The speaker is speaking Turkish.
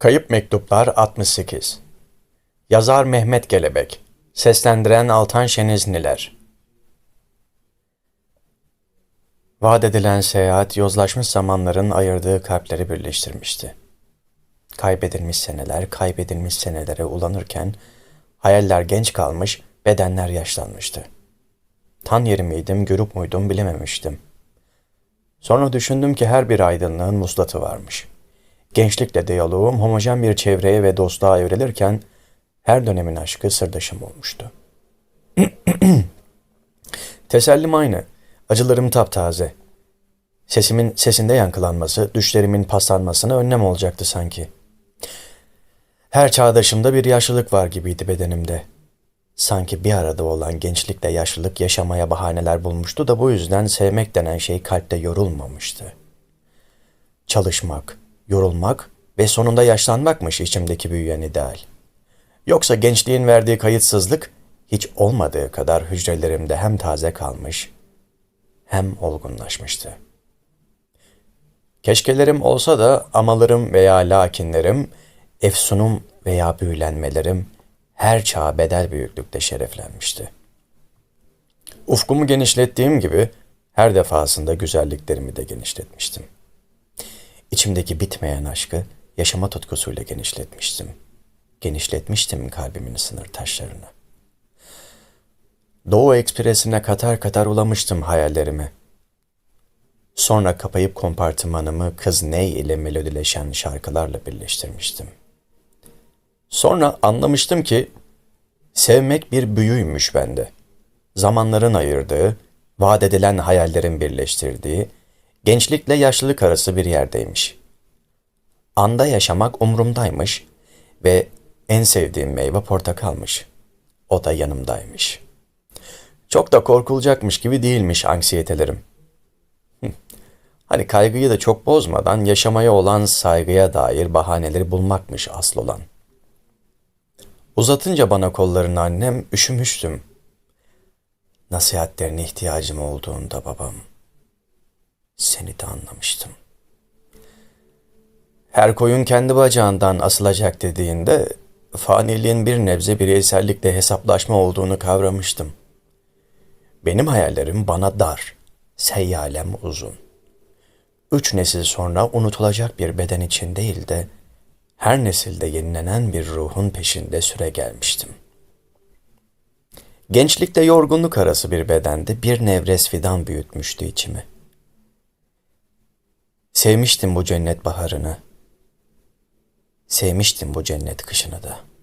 Kayıp Mektuplar 68 Yazar Mehmet Gelebek Seslendiren Altan Şenizniler Vaat edilen seyahat yozlaşmış zamanların ayırdığı kalpleri birleştirmişti. Kaybedilmiş seneler, kaybedilmiş senelere ulanırken hayaller genç kalmış, bedenler yaşlanmıştı. Tan yeri miydim, görüp muydum bilememiştim. Sonra düşündüm ki her bir aydınlığın muslatı varmış. Gençlikle diyaloğum homojen bir çevreye ve dostluğa evrilirken her dönemin aşkı sırdaşım olmuştu. Tesellim aynı. Acılarım taptaze. Sesimin sesinde yankılanması, düşlerimin paslanmasına önlem olacaktı sanki. Her çağdaşımda bir yaşlılık var gibiydi bedenimde. Sanki bir arada olan gençlikle yaşlılık yaşamaya bahaneler bulmuştu da bu yüzden sevmek denen şey kalpte yorulmamıştı. Çalışmak, yorulmak ve sonunda yaşlanmakmış içimdeki büyüyen ideal. Yoksa gençliğin verdiği kayıtsızlık hiç olmadığı kadar hücrelerimde hem taze kalmış hem olgunlaşmıştı. Keşkelerim olsa da amalarım veya lakinlerim, efsunum veya büyülenmelerim her çağa bedel büyüklükte şereflenmişti. Ufkumu genişlettiğim gibi her defasında güzelliklerimi de genişletmiştim. İçimdeki bitmeyen aşkı yaşama tutkusuyla genişletmiştim. Genişletmiştim kalbimin sınır taşlarını. Doğu Ekspresi'ne katar katar ulamıştım hayallerimi. Sonra kapayıp kompartımanımı Kız Ney ile melodileşen şarkılarla birleştirmiştim. Sonra anlamıştım ki sevmek bir büyüymüş bende. Zamanların ayırdığı, vaat edilen hayallerin birleştirdiği, gençlikle yaşlılık arası bir yerdeymiş. Anda yaşamak umrumdaymış ve en sevdiğim meyve portakalmış. O da yanımdaymış. Çok da korkulacakmış gibi değilmiş anksiyetelerim. Hani kaygıyı da çok bozmadan yaşamaya olan saygıya dair bahaneleri bulmakmış asıl olan. Uzatınca bana kollarını annem üşümüştüm. Nasihatlerine ihtiyacım olduğunda babam. Seni de anlamıştım. Her koyun kendi bacağından asılacak dediğinde faniliğin bir nebze bireysellikle hesaplaşma olduğunu kavramıştım. Benim hayallerim bana dar, seyyalem uzun. Üç nesil sonra unutulacak bir beden için değil de her nesilde yenilenen bir ruhun peşinde süre gelmiştim. Gençlikte yorgunluk arası bir bedende bir nevres fidan büyütmüştü içimi. Sevmiştim bu cennet baharını. Sevmiştim bu cennet kışını da.''